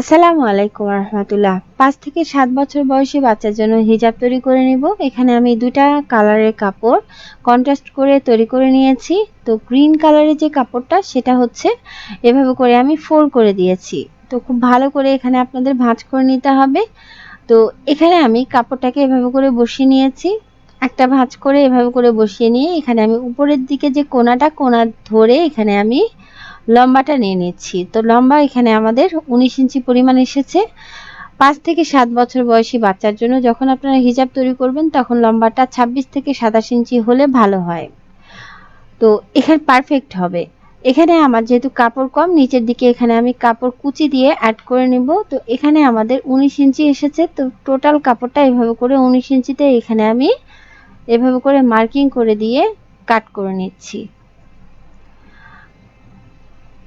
আসসালামু আলাইকুম রহমতুল্লাহ। পাঁচ থেকে সাত বছর বয়সী বাচ্চার জন্য হিজাব তৈরি করে নিব। এখানে আমি দুটা কালারের কাপড় কন্ট্রাস্ট করে তৈরি করে নিয়েছি। তো গ্রিন কালারের যে কাপড়টা, সেটা হচ্ছে এভাবে করে আমি ফোর করে দিয়েছি। তো খুব ভালো করে এখানে আপনাদের ভাঁজ করে নিতে হবে। তো এখানে আমি কাপড়টাকে এভাবে করে বসিয়ে নিয়েছি। একটা ভাঁজ করে এভাবে করে বসিয়ে নিয়ে এখানে আমি উপরের দিকে যে কোনাটা, কোনা ধরে এখানে আমি লম্বাটা নিয়ে নিচ্ছি। তো লম্বা এখানে আমাদের উনিশ ইঞ্চি পরিমাণ এসেছে। পাঁচ থেকে সাত বছর বয়সী বাচ্চার জন্য যখন আপনারা হিজাব তৈরি করবেন, তখন লম্বাটা ছাব্বিশ থেকে সাতাশ ইঞ্চি হলে ভালো হয়। তো এখানে পারফেক্ট হবে। এখানে আমার যেহেতু কাপড় কম, নিচের দিকে এখানে আমি কাপড় কুচি দিয়ে অ্যাড করে নিব। তো এখানে আমাদের উনিশ ইঞ্চি এসেছে। তো টোটাল কাপড়টা এভাবে করে উনিশ ইঞ্চিতে এখানে আমি এভাবে করে মার্কিং করে দিয়ে কাট করে নিচ্ছি।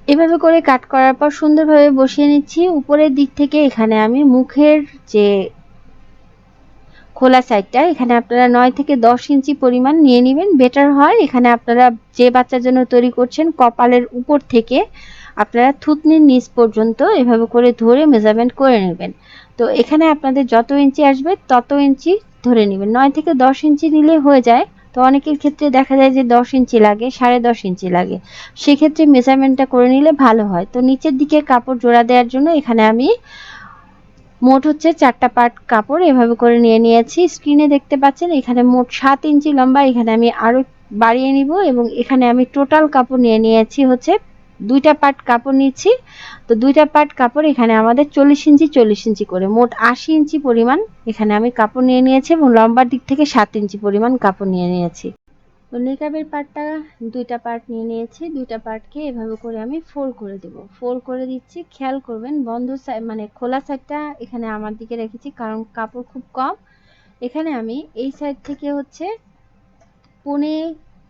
এভাবে করে কাট করার পর সুন্দরভাবে বসিয়ে নিচ্ছি। উপরের দিক থেকে এখানে আমি মুখের যে খোলা সাইডটা এখানে আপনারা নয় থেকে দশ ইঞ্চি পরিমাণ নিয়ে নেবেন। বেটার হয়, এখানে আপনারা যে বাচ্চার জন্য তৈরি করছেন কপালের উপর থেকে আপনারা থুতনির নিচ পর্যন্ত এভাবে করে ধরে মেজারমেন্ট করে নেবেন। তো এখানে আপনাদের যত ইঞ্চি আসবে, তত ইঞ্চি ধরে নেবেন। নয় থেকে দশ ইঞ্চি নিলে হয়ে যায়। তো অনেকের ক্ষেত্রে দেখা যায় যে দশ ইঞ্চি লাগে, সাড়ে দশ ইঞ্চি লাগে। সেক্ষেত্রে মেজারমেন্টটা করে নিলে ভালো হয়। তো নিচের দিকে কাপড় জোড়া দেওয়ার জন্য এখানে আমি মোট হচ্ছে চারটা পার্ট কাপড় এভাবে করে নিয়ে নিয়েছি। স্ক্রিনে দেখতে পাচ্ছেন, এখানে মোট সাত ইঞ্চি লম্বা, এখানে আমি আরও বাড়িয়ে নিব এবং এখানে আমি টোটাল কাপড় নিয়ে নিয়েছি হচ্ছে দুইটা পার্ট কাপড় নিচ্ছি। তো দুইটা পার্ট কাপড় এখানে আমাদের চল্লিশ ইঞ্চি চল্লিশ ইঞ্চি করে। মোট আশি ইঞ্চি পরিমাণ এখানে আমি কাপড় নিয়ে নিয়েছি এবং লম্বার দিক থেকে সাত ইঞ্চি পরিমাণ কাপড় নিয়ে নিয়েছি। তো নেকাবের পার্টটা দুইটা পার্ট নিয়ে নিয়েছি। দুইটা পার্টকে এভাবে করে আমি ফোল্ড করে দেব। ফোল্ড করে দিচ্ছি। খেয়াল করবেন, বন্ধ সাইড মানে খোলা সাইডটা এখানে আমার দিকে রেখেছি কারণ কাপড় খুব কম। এখানে আমি এই সাইড থেকে হচ্ছে পনে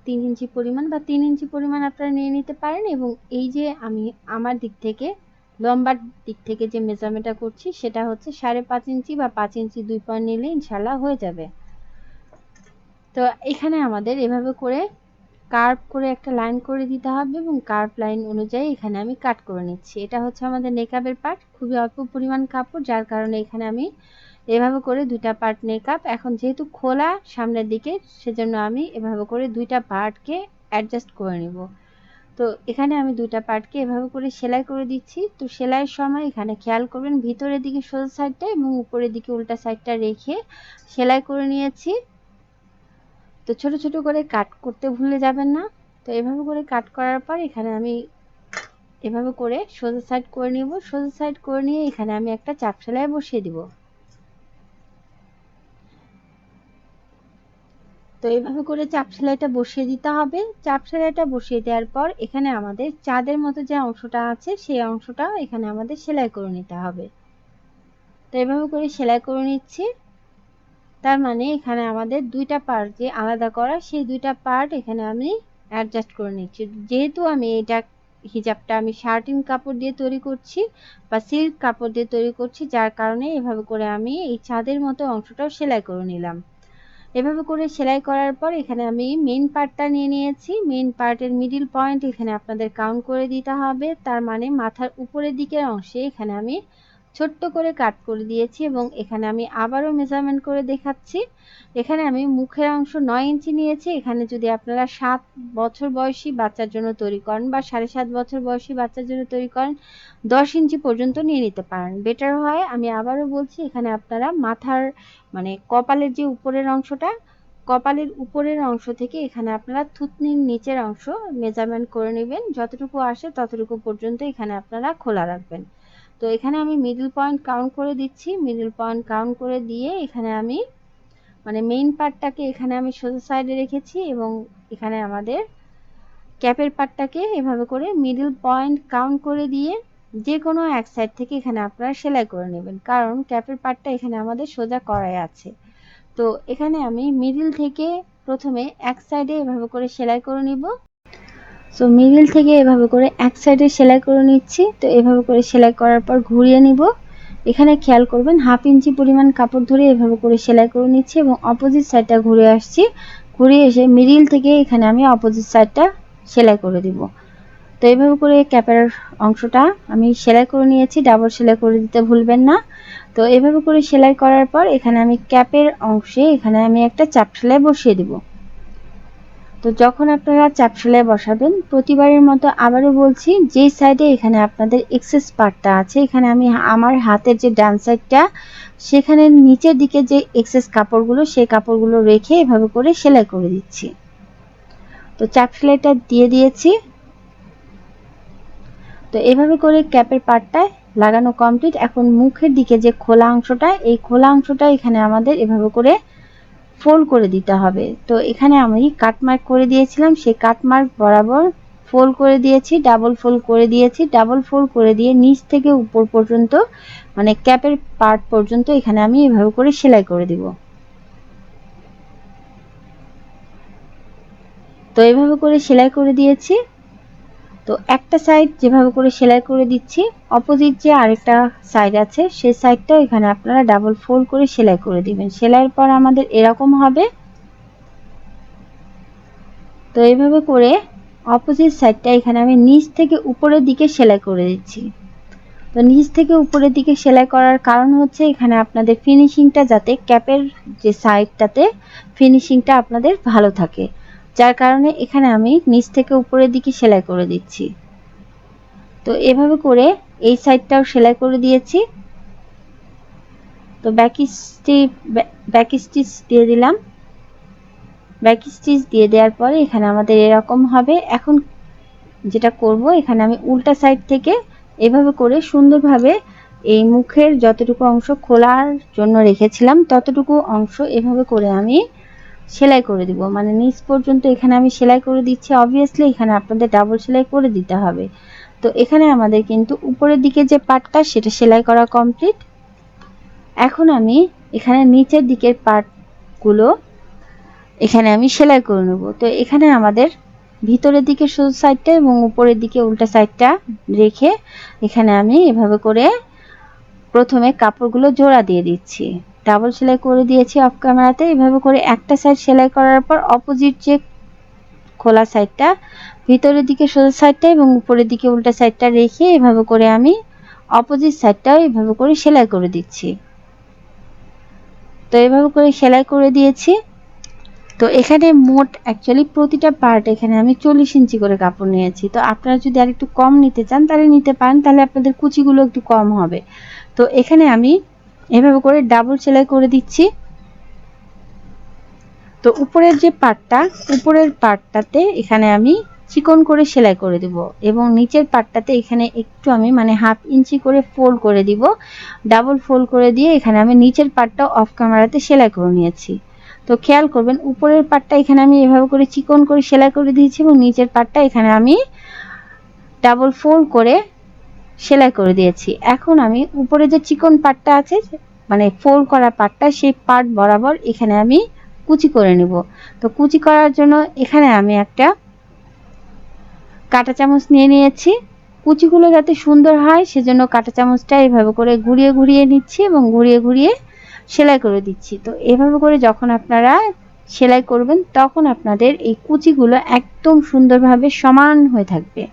তিন ইঞ্চি পরিমাণ বা তিন ইঞ্চি পরিমাণ আপনারা নিয়ে নিতে পারেন এবং এই যে আমি আমার দিক থেকে, লম্বার দিক থেকে যে মেজারমেন্টটা করছি, সেটা হচ্ছে সাড়ে পাঁচ ইঞ্চি বা পাঁচ ইঞ্চি দুই পয়েন্ট নিলে ইনশাল্লাহ হয়ে যাবে। তো এখানে আমাদের এভাবে করে কার্ভ করে একটা লাইন করে দিতে হবে এবং কার্ভ লাইন অনুযায়ী এখানে আমি কাট করে নিচ্ছি। এটা হচ্ছে আমাদের নেকাবের পার্ট খুবই অল্প পরিমাণ কাপড়, যার কারণে এখানে আমি এভাবে করে দুইটা পার্ট মেকআপ এখন যেহেতু খোলা সামনের দিকে, সেজন্য আমি এভাবে করে দুইটা পার্টকে অ্যাডজাস্ট করে নিব। তো এখানে আমি দুইটা পার্টকে এভাবে করে সেলাই করে দিচ্ছি। তো সেলাইয়ের সময় এখানে খেয়াল করবেন, ভিতরের দিকে সোজা সাইডটা এবং উপরের দিকে উল্টা সাইডটা রেখে সেলাই করে নিয়েছি। তো ছোট ছোট করে কাট করতে ভুলে যাবেন না। তো এভাবে করে কাট করার পর এখানে আমি এভাবে করে সোজা সাইড করে নিব। সোজা সাইড করে নিয়ে এখানে আমি একটা চাপ সেলাই বসিয়ে দিব। তো এইভাবে করে চাপ সেলাইটা বসিয়ে দিতে হবে। চাপ সেলাইটা বসিয়ে দেওয়ার পর এখানে আমাদের চাঁদের মতো যে অংশটা আছে, সেই অংশটা এখানে আমাদের সেলাই করে নিতে হবে। তো এভাবে করে সেলাই করে নিচ্ছি। তার মানে এখানে আমাদের দুইটা পার্ট যে আলাদা করা, সেই দুইটা পার্ট এখানে আমি অ্যাডজাস্ট করে নিচ্ছি। যেহেতু আমি এটা হিজাবটা আমি শার্টিন কাপড় দিয়ে তৈরি করছি বা সিল্ক কাপড় দিয়ে তৈরি করছি, যার কারণে এভাবে করে আমি এই চাঁদের মতো অংশটাও সেলাই করে নিলাম। এভাবে করে সেলাই করার পর এখানে আমি মেন পার্টটা নিয়ে নিয়েছি। মেন পার্টের মিডিল পয়েন্ট এখানে আপনাদের কাউন্ট করে দিতে হবে। তার মানে মাথার উপরের দিকের অংশে এখানে আমি ছোট্ট করে কাট করে দিয়েছি এবং এখানে আমি আবারও মেজারমেন্ট করে দেখাচ্ছি। এখানে আমি মুখের অংশ নয় ইঞ্চি নিয়েছি। এখানে যদি আপনারা সাত বছর বয়সী বাচ্চার জন্য তৈরি করেন বা সাড়ে সাত বছর বয়সী বাচ্চার জন্য তৈরি করেন, দশ ইঞ্চি পর্যন্ত নিয়ে নিতে পারেন। বেটার হয়, আমি আবারও বলছি, এখানে আপনারা মাথার মানে কপালের যে উপরের অংশটা, কপালের উপরের অংশ থেকে এখানে আপনারা থুতনির নিচের অংশ মেজারমেন্ট করে নেবেন। যতটুকু আসে ততটুকু পর্যন্ত এখানে আপনারা খোলা রাখবেন। তো এখানে আমি মিডল পয়েন্ট কাউন্ট করে দিচ্ছি। মিডল পয়েন্ট কাউন্ট করে দিয়ে এখানে আমি মানে মেইন পার্টটাকে এখানে আমি সোজা সাইডে রেখেছি এবং এখানে আমাদের ক্যাপের পার্টটাকে এভাবে করে মিডল পয়েন্ট কাউন্ট করে দিয়ে যে কোনো এক সাইড থেকে এখানে আপনারা সেলাই করে নেবেন। কারণ ক্যাপের পার্টটা এখানে আমাদের সোজা করাই আছে। তো এখানে আমি মিডিল থেকে প্রথমে এক সাইডে এভাবে করে সেলাই করে নিব। সো মিডিল থেকে এভাবে করে এক সাইডে সেলাই করে নিচ্ছি। তো এভাবে করে সেলাই করার পর ঘুরিয়ে নিব। এখানে খেয়াল করবেন, হাফ ইঞ্চি পরিমাণ কাপড় ধরে এভাবে করে সেলাই করে নিচ্ছি এবং অপোজিট সাইডটা ঘুরে আসছি। ঘুরে এসে মিডিল থেকে এখানে আমি অপোজিট সাইডটা সেলাই করে দিব। তো এইভাবে করে ক্যাপের অংশটা আমি সেলাই করে নিয়েছি। ডাবল সেলাই করে দিতে ভুলবেন না। তো এভাবে করে সেলাই করার পর এখানে আমি ক্যাপের অংশে এখানে আমি একটা চাপ সেলাই বসিয়ে দিব। তো যখন আপনারা চাপ সেলাই বসাবেন, প্রতিবারের মতো আবারও বলছি, যেই সাইডে এখানে আপনাদের এক্সেস পার্টটা আছে, এখানে আমি আমার হাতের যে ডান সাইডটা সেখানে নিচের দিকে যে এক্সেস কাপড়গুলো, সেই কাপড়গুলো রেখে এভাবে করে সেলাই করে দিচ্ছি। তো চাপ সেলাইটা দিয়ে দিয়েছি। তো এভাবে করে ক্যাপের পার্টটায় লাগানো কমপ্লিট এখন মুখের দিকে যে খোলা অংশটা, এই খোলা অংশটা এখানে আমাদের এভাবে করে ফোল্ড করে দিতে হবে। তো এখানে আমি কাটমার্ক করে দিয়েছিলাম, সেই কাটমার্ক বরাবর ফোল্ড করে দিয়েছি ডাবল ফোল্ড করে দিয়েছি ডাবল ফোল্ড করে দিয়ে নিচ থেকে উপর পর্যন্ত মানে ক্যাপের পার্ট পর্যন্ত এখানে আমি এভাবে করে সেলাই করে দিব। তো এভাবে করে সেলাই করে দিয়েছি। তো একটা সাইড যেভাবে করে সেলাই করে দিচ্ছি অপোজিট যে আরেকটা সাইড আছে, সেই সাইডটাও এখানে আপনারা ডাবল ফোল্ড করে সেলাই করে দিবেন। সেলাইয়ের পর আমাদের এরকম হবে। তো এইভাবে করে অপোজিট সাইডটা এখানে আমি নিচ থেকে উপরের দিকে সেলাই করে দিচ্ছি। তো নিচ থেকে উপরের দিকে সেলাই করার কারণ হচ্ছে এখানে আপনাদের ফিনিশিংটা যাতে ক্যাপের যে সাইডটাতে ফিনিশিংটা আপনাদের ভালো থাকে। যার কারণে এখানে আমি নিচ থেকে উপরের দিকে সেলাই করে দিচ্ছি। তো এভাবে করে এই সাইডটাও সেলাই করে দিয়েছি। তো ব্যাক স্টিচ ব্যাক স্টিচ দিয়ে দিলাম। ব্যাক স্টিচ দিয়ে দেওয়ার পরে এখানে আমাদের এরকম হবে। এখন যেটা করব, এখানে আমি উল্টা সাইড থেকে এভাবে করে সুন্দরভাবে এই মুখের যতটুকু অংশ খোলার জন্য রেখেছিলাম, ততটুকু অংশ এভাবে করে আমি সেলাই করে দিব। মানে নিচ পর্যন্ত এখানে আমি সেলাই করে দিচ্ছি। অবভিয়াসলি এখানে আপনাদের ডাবল সেলাই করে দিতে হবে। তো এখানে আমাদের কিন্তু উপরের দিকে যে পার্টটা সেটা সেলাই করা কমপ্লিট এখন আমি এখানে নিচের দিকের পার্টগুলো এখানে আমি সেলাই করে নেব। তো এখানে আমাদের ভিতরের দিকে সোজা সাইডটা এবং উপরের দিকে উল্টা সাইডটা রেখে এখানে আমি এভাবে করে প্রথমে কাপড়গুলো জোড়া দিয়ে দিচ্ছি। ডাবল সেলাই করে দিয়েছি অফ ক্যামেরাতে এভাবে করে একটা সাইড সেলাই করার পর অপোজিট যে খোলা সাইডটা ভিতরের দিকে সোজা সাইডটা এবং উপরের দিকে উল্টা সাইডটা রেখে এভাবে করে আমি অপোজিট সাইডটাও এভাবে করে সেলাই করে দিচ্ছি। তো এভাবে করে সেলাই করে দিয়েছি। তো এখানে মোট অ্যাকচুয়ালি প্রতিটা পার্ট এখানে আমি চল্লিশ ইঞ্চি করে কাপড় নিয়েছি। তো আপনারা যদি আর একটু কম নিতে চান, তাহলে নিতে পারেন। তাহলে আপনাদের কুচিগুলো একটু কম হবে। তো এখানে আমি এভাবে করে ডাবল সেলাই করে দিচ্ছি। তো উপরের যে পার্টটা উপরের পার্টটাতে এখানে আমি চিকন করে সেলাই করে দিব এবং নিচের পার্টটাতে এখানে একটু আমি মানে হাফ ইঞ্চি করে ফোল্ড করে দিব। ডাবল ফোল্ড করে দিয়ে এখানে আমি নিচের পার্টটাও অফ ক্যামেরাতে সেলাই করে নিয়েছি। তো খেয়াল করবেন, উপরের পার্টটা এখানে আমি এভাবে করে চিকন করে সেলাই করে দিয়েছি এবং নিচের পার্টটা এখানে আমি ডাবল ফোল্ড করে সেলাই করে দিয়েছি। এখন আমি উপরে যে চিকন পার্টটা আছে মানে ফোল্ড করা পার্টটা সেই পার্ট বরাবর এখানে আমি কুচি করে নিব। তো কুচি করার জন্য এখানে আমি একটা কাঁটা চামচ নিয়ে নিয়েছি। কুচিগুলো যাতে সুন্দর হয়, সেজন্য কাঁটা চামচটা এভাবে করে ঘুরিয়ে ঘুরিয়ে নিচ্ছি এবং ঘুরিয়ে ঘুরিয়ে সেলাই করে দিচ্ছি। তো এভাবে করে যখন আপনারা সেলাই করবেন, তখন আপনাদের এই কুচিগুলো একদম সুন্দরভাবে সমান হয়ে থাকবে।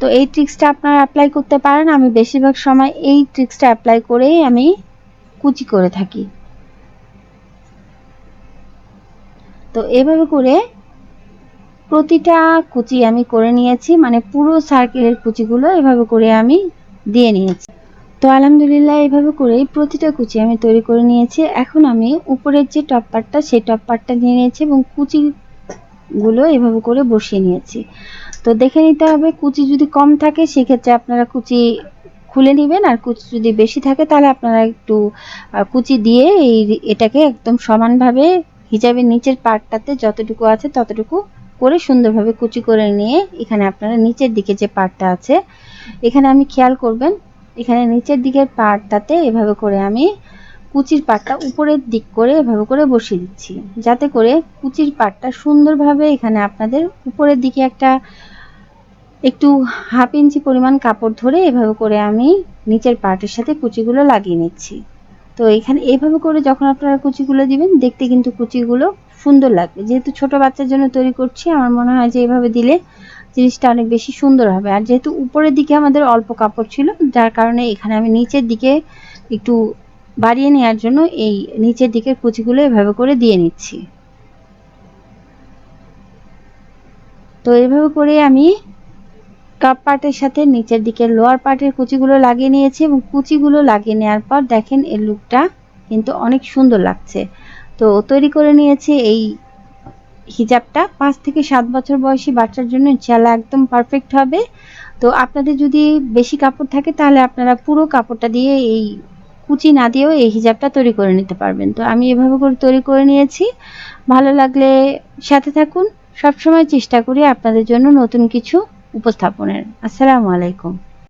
তো এই ট্রিক্সটা আপনারা অ্যাপ্লাই করতে পারেন। আমি বেশিরভাগ সময় এই ট্রিক্সটা অ্যাপ্লাই করেই আমি কুচি করে থাকি। তো এভাবে করে প্রতিটা কুচি আমি করে নিয়েছি মানে পুরো সার্কেলের কুচিগুলো এভাবে করে আমি দিয়ে নিয়েছি। তো আলহামদুলিল্লাহ এভাবে করেই প্রতিটা কুচি আমি তৈরি করে নিয়েছি। এখন আমি উপরের যে টপ পার্টটা সেই টপ পার্টটা নিয়ে নিয়েছি এবং কুচিগুলো এভাবে করে বসিয়ে নিয়েছি। তো দেখে নিতে হবে কুচি যদি কম থাকে, সেক্ষেত্রে আপনারা কুচি খুলে নেবেন। আর কুচি যদি বেশি থাকে, তাহলে আপনারা একটু কুচি দিয়ে এই এটাকে একদম সমানভাবে হিজাবের নিচের পার্টটাতে যতটুকু আছে ততটুকু করে সুন্দরভাবে কুচি করে নিয়ে এখানে আপনারা নিচের দিকে যে পার্টটা আছে, এখানে আমি খেয়াল করবেন, এখানে নিচের দিকের পার্টটাতে এভাবে করে আমি কুচির পাটটা উপরের দিক করে এভাবে করে বসিয়ে দিচ্ছি। যাতে করে কুচির পাটটা সুন্দরভাবে এখানে আপনাদের উপরের দিকে একটা একটু হাফ ইঞ্চি পরিমাণ কাপড় ধরে এভাবে করে আমি নিচের পার্টের সাথে কুচিগুলো লাগিয়ে নিচ্ছি। তো এখানে এভাবে করে যখন আপনারা কুচিগুলো দিবেন, দেখতে কিন্তু কুচিগুলো সুন্দর লাগবে। যেহেতু ছোট বাচ্চার জন্য তৈরি করছি, আমার মনে হয় যে এভাবে দিলে জিনিসটা অনেক বেশি সুন্দর হবে। আর যেহেতু উপরের দিকে আমাদের অল্প কাপড় ছিল, যার কারণে এখানে আমি নিচের দিকে একটু বাড়িয়ে নেওয়ার জন্য এই নিচের দিকের কুচিগুলো এভাবে করে দিয়ে নিচ্ছি। তো এভাবে করে আমি টপ পার্টের সাথে নিচের দিকে লোয়ার পার্টের কুচিগুলো লাগিয়ে নিয়েছি এবং কুচিগুলো লাগিয়ে নেওয়ার পর দেখেন এই লুকটা কিন্তু অনেক সুন্দর লাগছে। তো তৈরি করে নিয়েছি এই হিজাবটা। পাঁচ থেকে সাত বছর বয়সী বাচ্চার জন্য ইনশাল্লাহ একদম পারফেক্ট হবে। তো আপনাদের যদি বেশি কাপড় থাকে তাহলে আপনারা পুরো কাপড়টা দিয়ে এই কুচি না দিয়েও এই হিজাবটা তৈরি করে নিতে পারবেন। তো আমি এভাবে করে তৈরি করে নিয়েছি। ভালো লাগলে সাথে থাকুন। সবসময় চেষ্টা করি আপনাদের জন্য নতুন কিছু উপস্থাপনের। আসসালামু আলাইকুম।